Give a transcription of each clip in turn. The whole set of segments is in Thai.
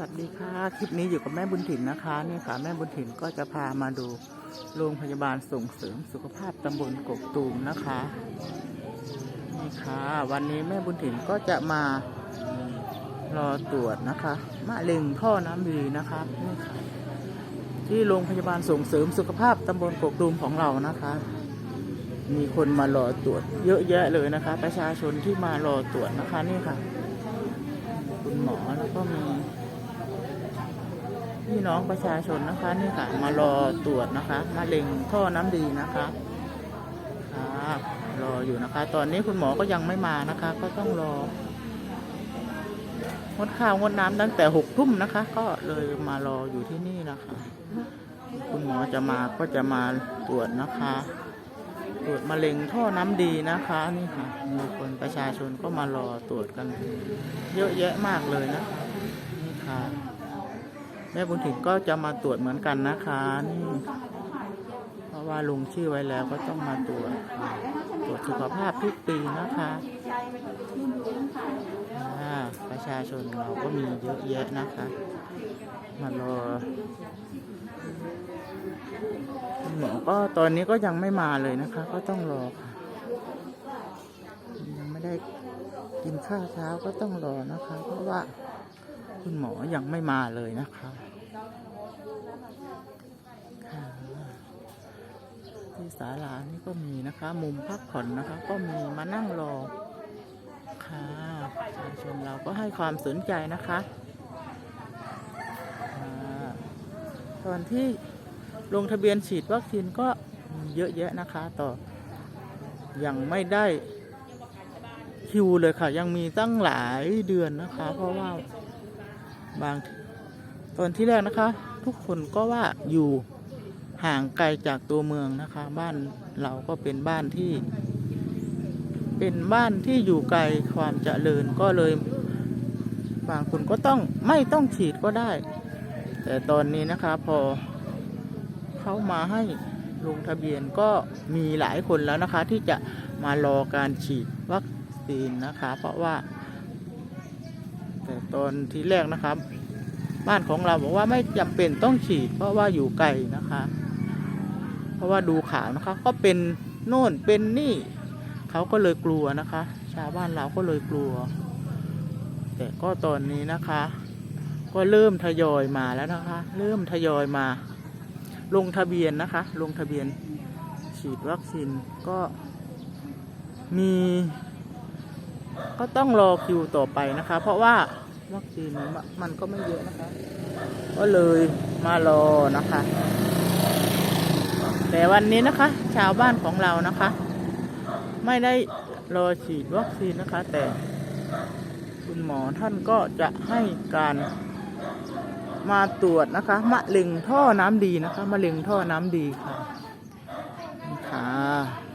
วัสดีค่ะคลิปนี้อยู่กับแม่บุญถิ่นนะคะนี่ค่ะแม่บุญถิ่นก็จะพามาดูโรงพยาบาลส่งเสริมสุขภาพตำบลกกตูมนะคะนี่ค่ะวันนี้แม่บุญถิ่นก็จะมารอตรวจนะคะมะเร็งท่อน้ำดีนะคะนี่ค่ะที่โรงพยาบาลส่งเสริมสุขภาพตำบลกกตูมของเรานะคะ มีคนมารอตรวจเยอะแยะเลยนะคะ ประชาชนที่มารอตรวจนะคะนี่ค่ะ คุณหมอแล้วก็มี พี่น้องประชาชนนะคะนี่ค่ะ มารอตรวจนะคะมะเร็งท่อน้ำดีนะคะค่ะรออยู่นะคะ ตอนนี้คุณหมอก็ยังไม่มานะคะ ก็ต้องรองดข้าวงดน้ำตั้งแต่หกทุ่มนะคะ ก็เลยมารออยู่ที่นี่นะคะ คุณหมอจะมาก็จะมาตรวจนะคะ ตรวจมะเร็งท่อน้ำดีนะคะนี่ค่ะมีคนประชาชนก็มารอตรวจกัน เยอะแยะมากเลยนะนี่ค่ะ แม่บุญถิ่นก็จะมาตรวจเหมือนกันนะคะนี่เพราะว่าลงชื่อไว้แล้วก็ต้องมาตรวจตรวจสุขภาพทุกปีนะคะอ่าประชาชนเราก็มีเยอะแยะนะคะ มารอหมอก็ตอนนี้ก็ยังไม่มาเลยนะคะ ก็ต้องรอค่ะ ยังไม่ได้กินข้าวเช้าก็ต้องรอนะคะ เพราะว่า คุณหมอยังไม่มาเลยนะคะที่ศาลานี่ก็มีนะคะ มุมพักผ่อนนะคะ ก็มีมานั่งรอค่ะประชาชนเราก็ให้ความสนใจนะคะค่ะตอนที่ลงทะเบียนฉีดวัคซีนก็เยอะแยะนะคะ ต่อยังไม่ได้คิวเลยค่ะ ยังมีตั้งหลายเดือนนะคะ เพราะว่า บางตอนที่แรกนะคะ ทุกคนก็ว่าอยู่ห่างไกลจากตัวเมืองนะคะ บ้านเราก็เป็นบ้านที่ เป็นบ้านที่อยู่ไกลความเจริญก็เลย บางคนก็ต้องไม่ต้องฉีดก็ได้ แต่ตอนนี้นะคะพอเขามาให้ลงทะเบียนก็มีหลายคนแล้วนะคะ ที่จะมารอการฉีดวัคซีนนะคะ เพราะว่า แต่ตอนที่แรกนะครับ บ้านของเราบอกว่าไม่จำเป็นต้องฉีด เพราะว่าอยู่ไกลนะคะ เพราะว่าดูข่าวนะคะ ก็เป็นโน่นเป็นนี่ เขาก็เลยกลัวนะคะ ชาวบ้านเราก็เลยกลัว แต่ก็ตอนนี้นะคะ ก็เริ่มทยอยมาแล้วนะคะ เริ่มทยอยมา ลงทะเบียนนะคะ ลงทะเบียนฉีดวัคซีนก็มี ก็ต้องรอคิวต่อไปนะคะ เพราะว่าวัคซีนมันก็ไม่เยอะนะคะ ก็เลยมารอนะคะ แต่วันนี้นะคะ ชาวบ้านของเรานะคะ ไม่ได้รอฉีดวัคซีนนะคะ แต่คุณหมอท่านก็จะให้การมาตรวจนะคะ มะเร็งท่อน้ำดีนะคะ มะเร็งท่อน้ำดีค่ะค่ะ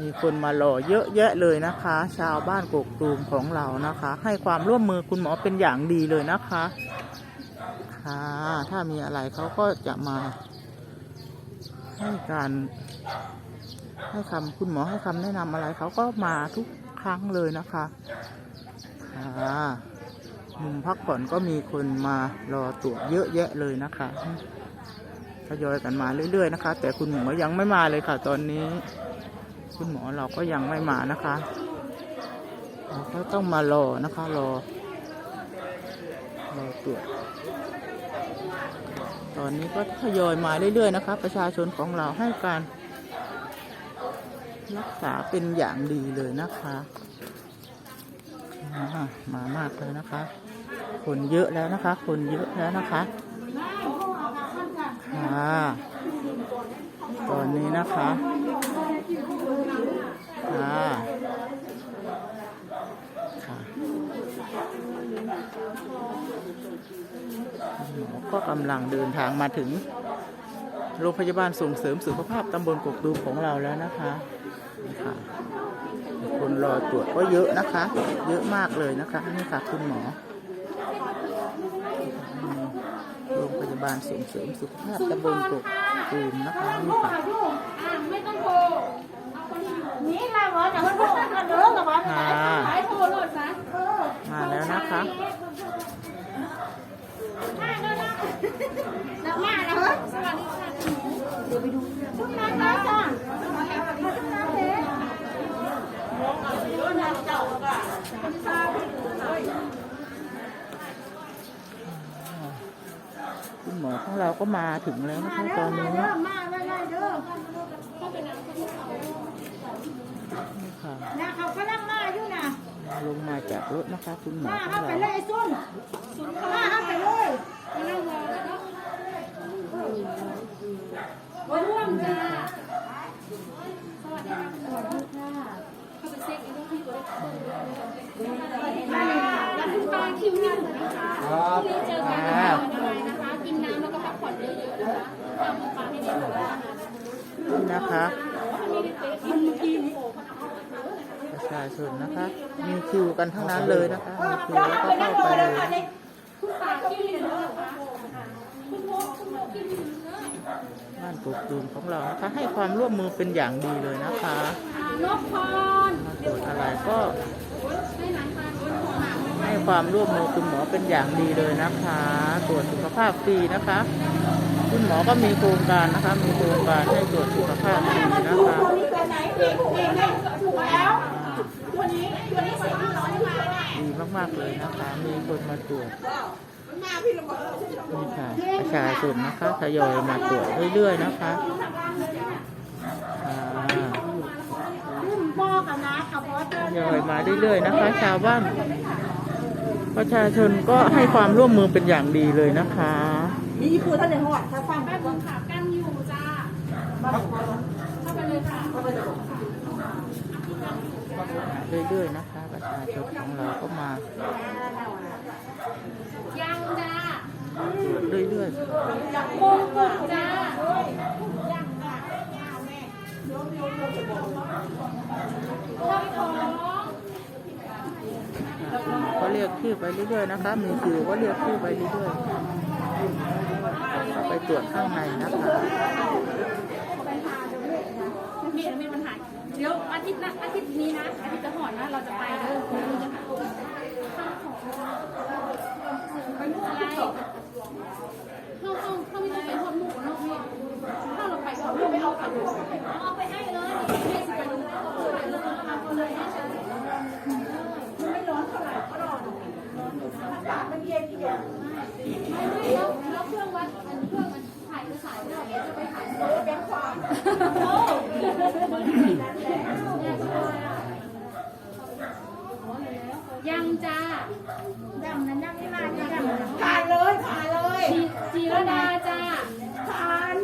มีคนมารอเยอะแยะเลยนะคะ ชาวบ้านกกตูมของเรานะคะ ให้ความร่วมมือคุณหมอเป็นอย่างดีเลยนะคะค่ะถ้ามีอะไรเขาก็จะมา ให้การให้คำคุณหมอให้คำแนะนำอะไรเขาก็มาทุกครั้งเลยนะคะค่ะมุมพักผ่อนก็มีคนมารอตรวจเยอะแยะเลยนะคะทยอยกันมาเรื่อยๆนะคะ แต่คุณหมอยังไม่มาเลยค่ะตอนนี้ คุณหมอเราก็ยังไม่มานะคะเราก็ต้องมารอนะคะรอรอตรวจตอนนี้ก็ทยอยมาเรื่อยๆนะคะ ประชาชนของเราให้การรักษาเป็นอย่างดีเลยนะคะอ่ามามากเลยนะคะ คนเยอะแล้วนะคะ คนเยอะแล้วนะคะค่ะตอนนี้นะคะ ค่ะค่ะหมอก็กำลังเดินทางมาถึง โรงพยาบาลส่งเสริมสุขภาพตำบลกกตูของเราแล้วนะคะนี่ค่ะคนรอตรวจก็เยอะนะคะ เยอะมากเลยนะคะนี่ค่ะคุณหมอโรงพยาบาลส่งเสริมสุขภาพตำบลกกตูมนะคะนี่ค่ะ ไม่ต้องโทรนี่ค่ะหมอจะมาโทรกันเด้อกับหมอจะขายโทรโลดซะ มาแล้วนะคะ เแล้วมาแล้วสวัสดีค่ะเดี๋ยวไปดูชุดนั้นนะจ้ะมาชุดนั้นเลย คุณหมอของ เราก็มาถึงแล้วนะคะมาตเด้ออนมานี้เด้อมาไว้ไว้เด้อนี่ค่ะนะเขากำลังมาอยู่นะลงมาจากรถนะคะคุณหมอมาขอเอางไปเราเลยไอ้ซุนมาเอาไปเลยมาร่วมจ้าสวัสดีค่ะสวัสดีค่ะเข้าไปเช็คอีกทีตัวแล้วคุณป้าคิวหนึ่งนะคะที่เจอกัน นะคะ ประชาชนนะคะ มีคิวกันทั้งนั้นเลยนะคะมีคิวแล้วก็เข้าไปเลยคุณป้านปลยบ้านกกตูมของเรานะคะ ให้ความร่วมมือเป็นอย่างดีเลยนะคะนกพรมาตรวจอะไรก็ให้ควหนักให้ความร่วมมือคุณหมอเป็นอย่างดีเลยนะคะ ตรวจสุขภาพฟรีนะคะ คุณหมอก็มีโครงการนะคะมีโครงการให้ตรวจสุขภาพนะคะตัวนี้ตัวไหนเองเองเนี่ยถูกแล้วตัวนี้ตัวนี้ใส่ที่ร้อยมาแน่ดีมากๆเลยนะคะ มีคนมาตรวจนี่ค่ะประชาชนนะคะทยอยมาตรวจเรื่อยๆนะคะอ่าพ่อกับน้ากับพ่อเจอทยอยมาเรื่อยๆนะคะ ชาวบ้านประชาชนก็ให้ความร่วมมือเป็นอย่างดีเลยนะคะ มีญี่ปุ่ท่านในห้องถ้าฟังแม่บุญขากันอยู่จ้าเข้าไปเลยค่ะเรื่อยๆนะคะประชาชนของเราก็มายังจ้าตรวจเรื่อยมงกุฎจ้าๆก็เรียกชื่อไปเรื่อยๆนะคะมีคิวก็เรียกชื่อไปเรื่อยๆ ตรวจข้างในนะคะมีมีปัญหาเดี๋ยวอาทิตย์นะอาทิตย์นี้นะอาทิตย์จะหอนนะเราจะไปเด้อไปนู่นอะไรเขาต้องเขาไม่ต้องไปคนหมู่เนาะพี่ถ้าเราไปเขาไม่เอาไปเอาไปให้เลยให้สิไปดูไปเลยเอาไปเลยนะฉันมันไม่ร้อนเท่าไหร่ก็ร้อนอากาศมันเย็นที่เดียวแล้วแล้ว ยังจ้าดำนั้นดำนี่มาจ้าดำนั้นผ่านเลยผ่านเลยจีจีรดาจ้าผ่าน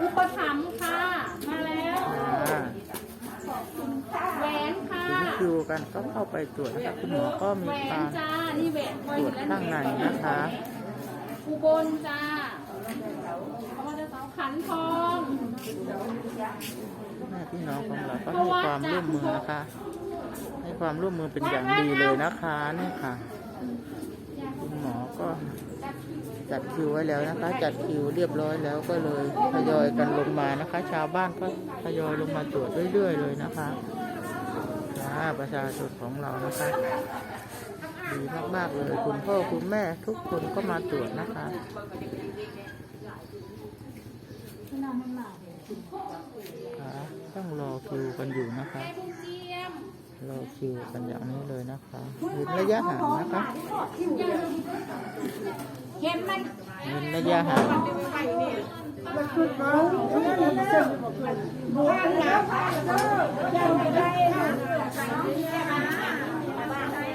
อุปถัมภ์ค่ะ มาแล้วอ่าแหวนค่ะถึงคิวกันก็เข้าไปตรวจนะคะคุณหมอก็มีแหวกานรจ้านี่แหวนตรวจข้างในนะคะ อุบลจ้าเขาจะสาวขันทองแม่พี่น้องของเราก็ให้ความร่วมมือนะคะ ให้ความร่วมมือเป็นอย่างดีเลยนะคะนี่ค่ะคุณหมอก็จัดคิวไว้แล้วนะคะ จัดคิวเรียบร้อยแล้วก็เลยทยอยกันลงมานะคะ ชาวบ้านก็ทยอยลงมาตรวจเรื่อยๆเลยนะคะอาประชาชนของเรานะคะ ดีมากๆเลยคุณพ่อคุณแม่ทุกคนก็มาตรวจนะคะค่ะต้องรอคิวกันอยู่นะคะรอคิวกันอย่างนี้เลยนะคะเว้นระยะห่างนะคะเห็นมันเว้นระยะห่าง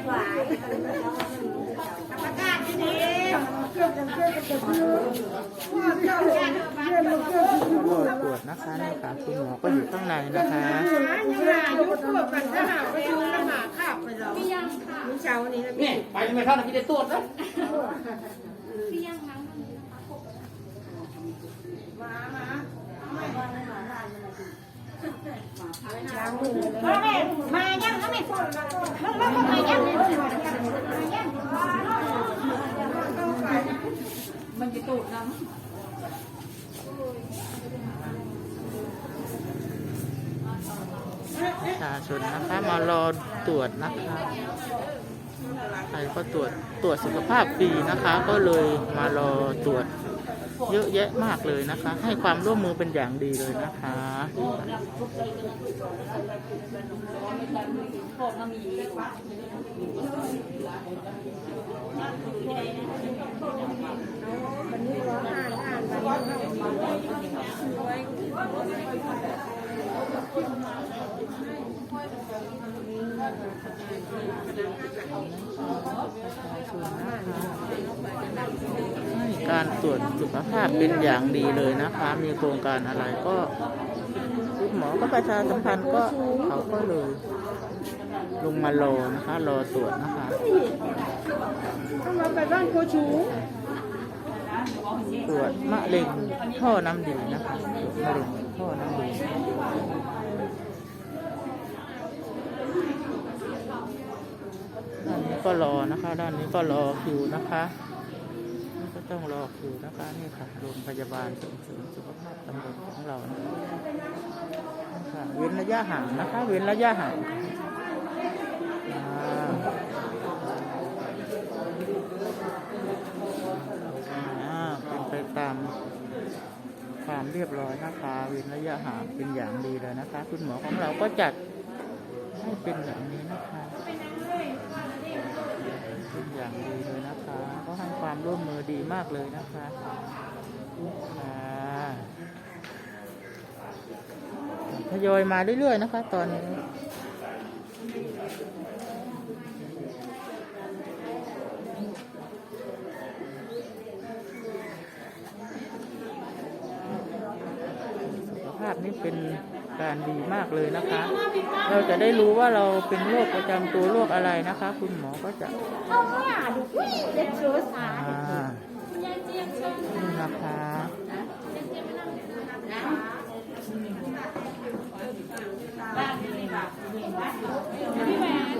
มันคือเขาเขาเรียกอะไรนะบัวหนาวผ่านเลยยังไม่ได้นะประกาศที่นี่เครื่องกันเครื่องกันจะคือว่าเครื่องกันเครื่องมันเครื่องที่ก็รอตรวจนะคะนี่ค่ะคุณหมอก็อยู่ข้างในนะคะหายังหาอยู่เพื่อกันถ้าหาไปดูแล้วหาข้าวไปเราเปียงค่ะเช้านี้นะนี่ไปทำไมท่านที่ได้ตรวจนะเปียงนั้งมาแม่ มายังก็ไม่ฝนมันมันมันมายังมายังมันจะตูดน้ประชาชนนะคะมารอตรวจนะคะใครก็ตรวจตรวจสุขภาพฟรีนะคะ ก็เลยมารอตรวจ เยอะแยะมากเลยนะคะ ให้ความร่วมมือเป็นอย่างดีเลยนะคะให้ การตรวจสุขภาพเป็นอย่างดีเลยนะคะ มีโครงการอะไรก็คุณหมอก็ประชาสัมพันธ์ก็เขาก็เลย ลงมารอนะคะ รอตรวจนะคะถ้ามาไปบ้านโคชูตรวจมะเร็งท่อน้ำดีนะคะตรวจมะเร็งท่อน้ำดีด้านนี้ก็รอนะคะ ด้านนี้ก็รอคิวนะคะ ต้องรอคิวนะคะนี่ค่ะโรงพยาบาลส่งเสริมสุขภาพตำบลของเรานะคะนี่ค่ะเว้นระยะห่างนะคะ เว้นระยะห่างเป็นไปตามความเรียบร้อยนะคะเว้นระยะห่างเป็นอย่างดีเลยนะคะ คุณหมอของเราก็จัดให้เป็นอย่างนี้นะคะ อย่างดีเลยนะคะก็ให้ความร่วมมือดีมากเลยนะคะอ่าทยอยมาเรื่อยๆนะคะ ตอนนี้สุขภาพนี่เป็น การดีมากเลยนะคะ เราจะได้รู้ว่าเราเป็นโรคประจำตัวโรคอะไรนะคะ คุณหมอก็จะเอาว่าดูเด็กเชื้อสาอ่านี่นะคะ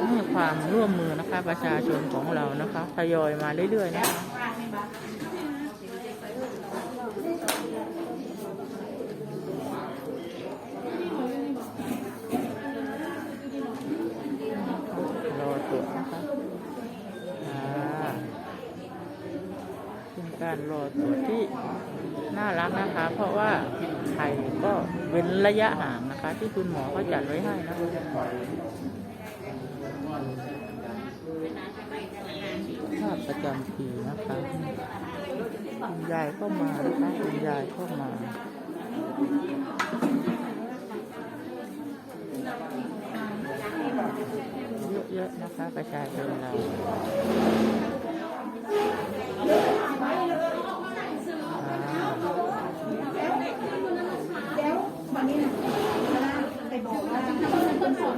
ให้ความร่วมมือนะคะประชาชนของเรานะคะทยอยมาเรื่อยๆนะคะรอตรวจนะคะอ่าเป็น การรอตรวจที่น่ารักนะคะ เพราะว่าไทยก็เว้นระยะห่างนะคะ ที่คุณหมอเขาจัดไว้ให้นะคะภาพประจำปีนะคะคุณยายก็มานะคะคุณยายก็มาเยอะๆนะคะประชาชนเรา แล้ววันนี้นะไปบอกว่า ตื่น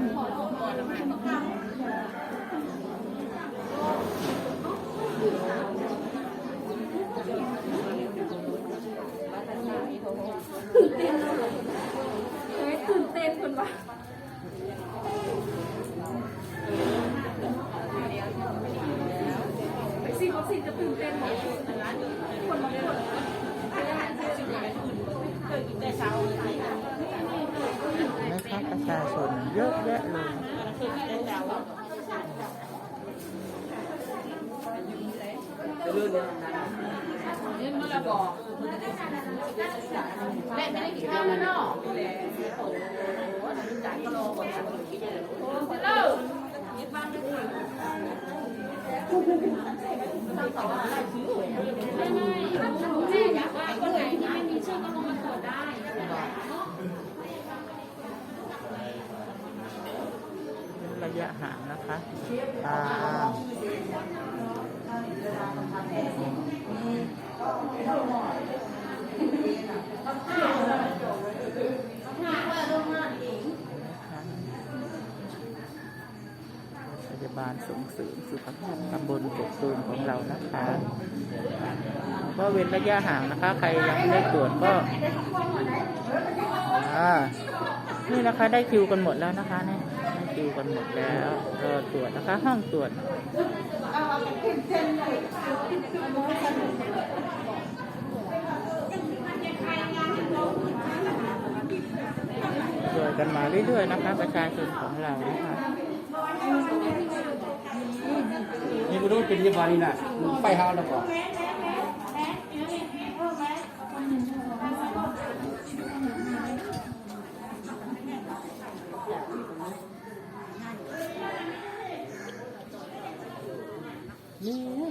เฮ้ยตื่นเต้นคนวะไปซีวัคซีนจะตื่นเต้นหมดคนบางคน นะคะประ ชาชนเยอะแยะเลยนะคะแม่ไม่ได้กินข้าวแล้วเนาะฮัลโหลไม่ไม่แม่อยากว่าคนไหนที่ไม่มีชื่อก็ลงมาตรวจได้ ระ ยะห่างนะคะอ่าพยาบาลส่งเสริมสุขภาพตำบลกกตูมของเรานะคะก็เว้นระยะห่างนะคะ ใครยังไม่ได้ตรวจก็อ่านี่นะคะได้คิวกันหมดแล้วนะคะเนี่ย คิวกันหมดแล้วรอตรวจนะคะ ห้องตรวจตรวจกันมาเรื่อยๆนะคะ ประชาชนของเรานะคะรู้ว่าเป็นยี่บานี่น่ะไฟเฮาแล้วก็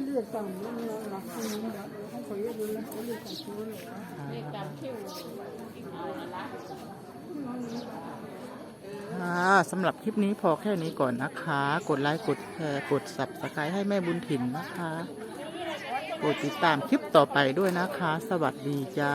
เลือดต่ำนี่หลักที่นี่นะเขาเคยดูแลเขาเลือดต่ำตัวเลยเลขการคิวเอาละละค่ะสำหรับคลิปนี้พอแค่นี้ก่อนนะคะ กดไลค์กดแชร์กด subscribe ให้แม่บุญถิ่นนะคะกดติดตามคลิปต่อไปด้วยนะคะ สวัสดีจ้า